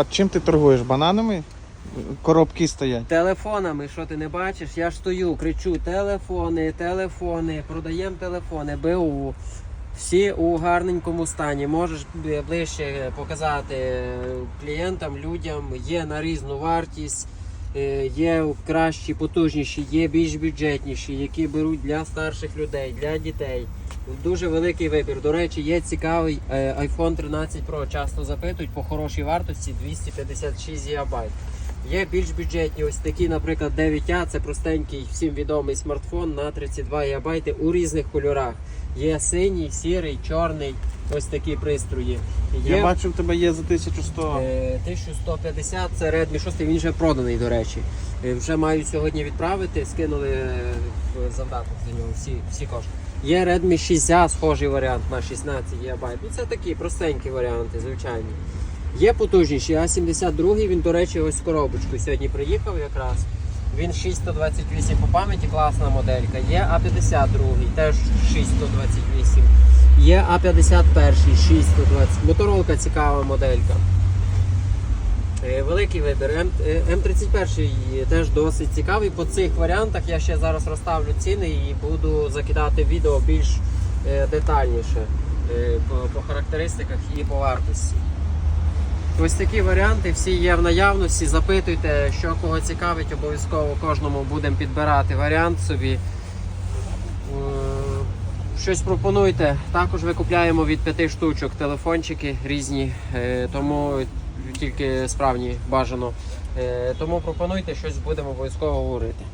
А чим ти торгуєш? Бананами? Коробки стоять. Телефонами, що ти не бачиш, я ж стою, кричу: телефони, телефони, продаємо телефони, БУ. Всі у гарненькому стані. Можеш ближче показати е, клієнтам, людям. Є на різну вартість, е, є кращі, потужніші, є більш бюджетніші, які беруть для старших людей, для дітей. Дуже великий вибір. До речі, є цікавий е, iPhone 13 Pro. Часто запитують по хорошій вартості 256 ГБ. Є більш бюджетні, ось такі, наприклад, 9А, це простенький всім відомий смартфон на 32 ГБ у різних кольорах. Є синій, сірий, чорний, ось такі пристрої. Є Я бачу, в тебе є за 1100. е, 1150, це Redmi 6, він вже проданий, до речі. Е, Вже маю сьогодні відправити, скинули е, в завдаток за нього всі, всі кошти. Є Redmi 6A, схожий варіант на 16 ГБ. Ну це такі простенькі варіанти, звичайні. Є потужніші, А72, він, до речі, ось з коробочкою сьогодні приїхав якраз. Він 628 по пам'яті, класна моделька. Є А52, теж 628. Є А51, 620. Моторолка цікава моделька. Е, Великий вибір. М, е, М31 теж досить цікавий. По цих варіантах я ще зараз розставлю ціни і буду закидати відео більш е, детальніше по характеристиках і по вартості. Ось такі варіанти всі є в наявності. Запитуйте, що кого цікавить, обов'язково кожному будемо підбирати варіант собі. Е, Щось пропонуйте. Також викупляємо від п'яти штучок телефончики різні, е, тому тільки справні бажано. Е, Тому пропонуйте, щось будемо обов'язково говорити.